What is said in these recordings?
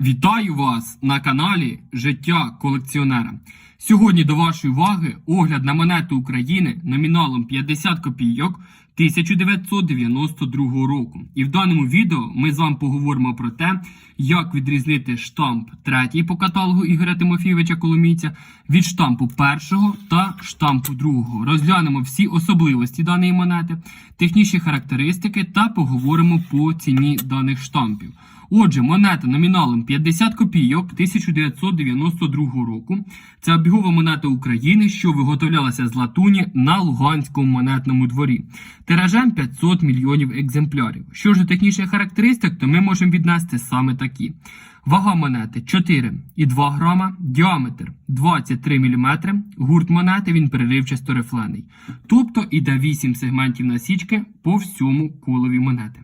Вітаю вас на каналі Життя колекціонера. Сьогодні до вашої уваги огляд на монету України номіналом 50 копійок 1992 року. І в даному відео ми з вами поговоримо про те, як відрізнити штамп третій по каталогу Ігоря Тимофійовича Коломійця від штампу першого та штампу другого. Розглянемо всі особливості даної монети, технічні характеристики та поговоримо по ціні даних штампів. Отже, монета номіналом 50 копійок 1992 року. Це обігова монета України, що виготовлялася з латуні на Луганському монетному дворі. Тиражем 500 мільйонів екземплярів. Що ж до технічних характеристик, то ми можемо віднести саме такі. Вага монети 4,2 грама, діаметр 23 мм, гурт монети він переривчасто рифлений. Тобто іде 8 сегментів насічки по всьому колові монети.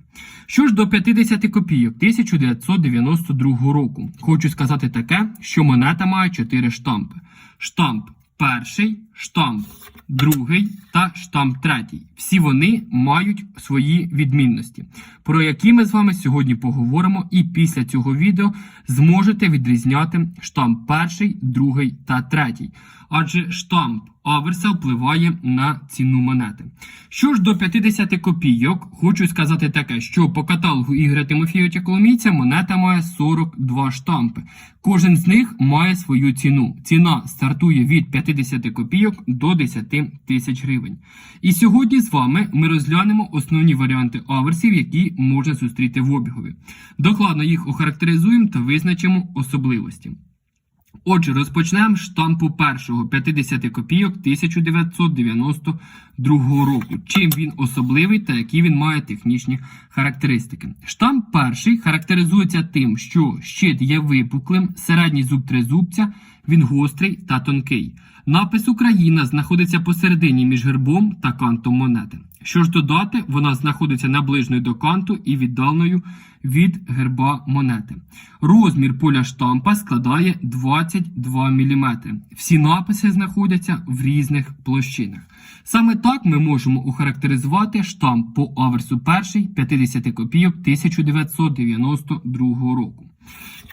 Що ж до 50 копійок 1992 року, хочу сказати таке, що монета має 4 штампи: штамп перший, штамп другий та штамп третій. Всі вони мають свої відмінності, про які ми з вами сьогодні поговоримо, і після цього відео зможете відрізняти штамп перший, другий та третій. Адже штамп аверса впливає на ціну монети. Що ж до 50 копійок, хочу сказати таке, що по каталогу Ігоря Тимофійовича Коломійця монета має 42 штампи. Кожен з них має свою ціну. Ціна стартує від 50 копійок до 10 тисяч гривень. І сьогодні з вами ми розглянемо основні варіанти аверсів, які можна зустріти в обігові. Докладно їх охарактеризуємо та визначимо особливості. Отже, розпочнемо штампу першого 50 копійок 1992 року. Чим він особливий та які він має технічні характеристики. Штамп перший характеризується тим, що щит є випуклим, середній зуб тризубця, він гострий та тонкий. Напис Україна знаходиться посередині між гербом та кантом монети. Що ж додати, вона знаходиться наближною до канту і віддаленою від герба монети. Розмір поля штампа складає 22 мм. Всі написи знаходяться в різних площинах. Саме так ми можемо охарактеризувати штамп по аверсу перший 50 копійок 1992 року.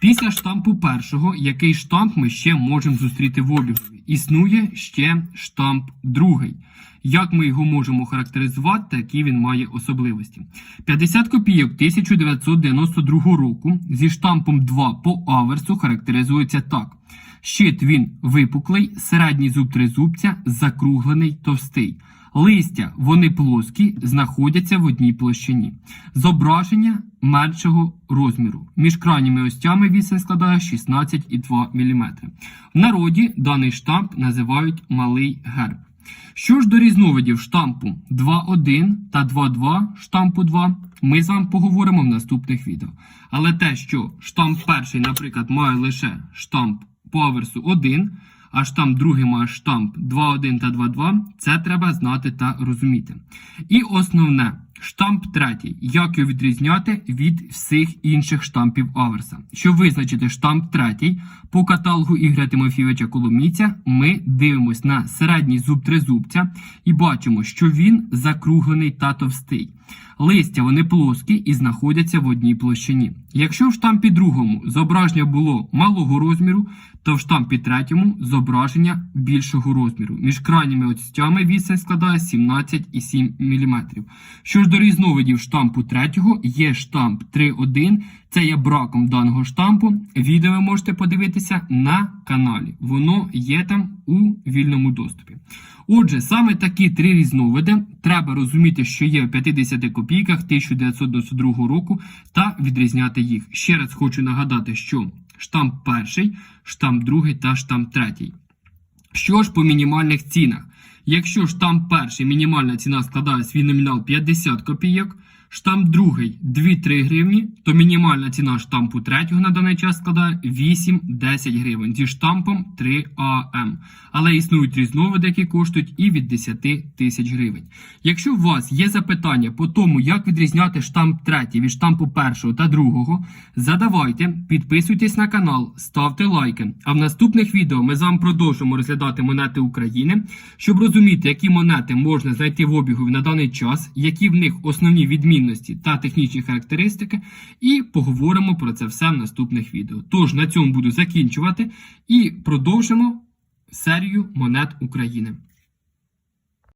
Після штампу першого, який штамп ми ще можемо зустріти в обігові, існує ще штамп другий. Як ми його можемо характеризувати, які він має особливості. 50 копійок 1992 року зі штампом 2 по аверсу характеризується так. Щит він випуклий, середній зуб тризубця, закруглений, товстий. Листя вони плоскі, знаходяться в одній площині. Зображення меншого розміру. Між крайніми остями відстань складає 16,2 мм. В народі даний штамп називають малий герб. Що ж до різновидів штампу 2.1 та 2.2 штампу 2, ми з вами поговоримо в наступних відео. Але те, що штамп перший, наприклад, має лише штамп по аверсу 1, а штамп другий має штамп 2.1 та 2.2, це треба знати та розуміти. І основне. Штамп третій. Як його відрізняти від всіх інших штампів аверса? Щоб визначити штамп третій, по каталогу Ігоря Тимофійовича Коломійця ми дивимося на середній зуб тризубця і бачимо, що він закруглений та товстий. Листя вони плоскі і знаходяться в одній площині. Якщо в штампі другому зображення було малого розміру, то в штампі третьому зображення більшого розміру. Між крайніми остями відстань складає 17,7 мм. Що до різновидів штампу третього, є штамп 3.1. Це є браком даного штампу. Відео ви можете подивитися на каналі. Воно є там у вільному доступі. Отже, саме такі три різновиди треба розуміти, що є в 50 копійках 1992 року, та відрізняти їх. Ще раз хочу нагадати, що штамп перший, штамп другий та штамп третій. Що ж по мінімальних цінах? Якщо ж там перший мінімальна ціна складає свій номінал 50 копійок, штамп другий 2-3 гривні, то мінімальна ціна штампу третього на даний час складає 8-10 гривень зі штампом 3АМ. Але існують різновиди, які коштують і від 10 тисяч гривень. Якщо у вас є запитання по тому, як відрізняти штамп третій від штампу першого та другого, задавайте, підписуйтесь на канал, ставте лайки. А в наступних відео ми з вами продовжимо розглядати монети України, щоб розуміти, які монети можна знайти в обігу на даний час, які в них основні відмінності відмінності та технічні характеристики, і поговоримо про це все в наступних відео. Тож на цьому буду закінчувати і продовжимо серію монет України.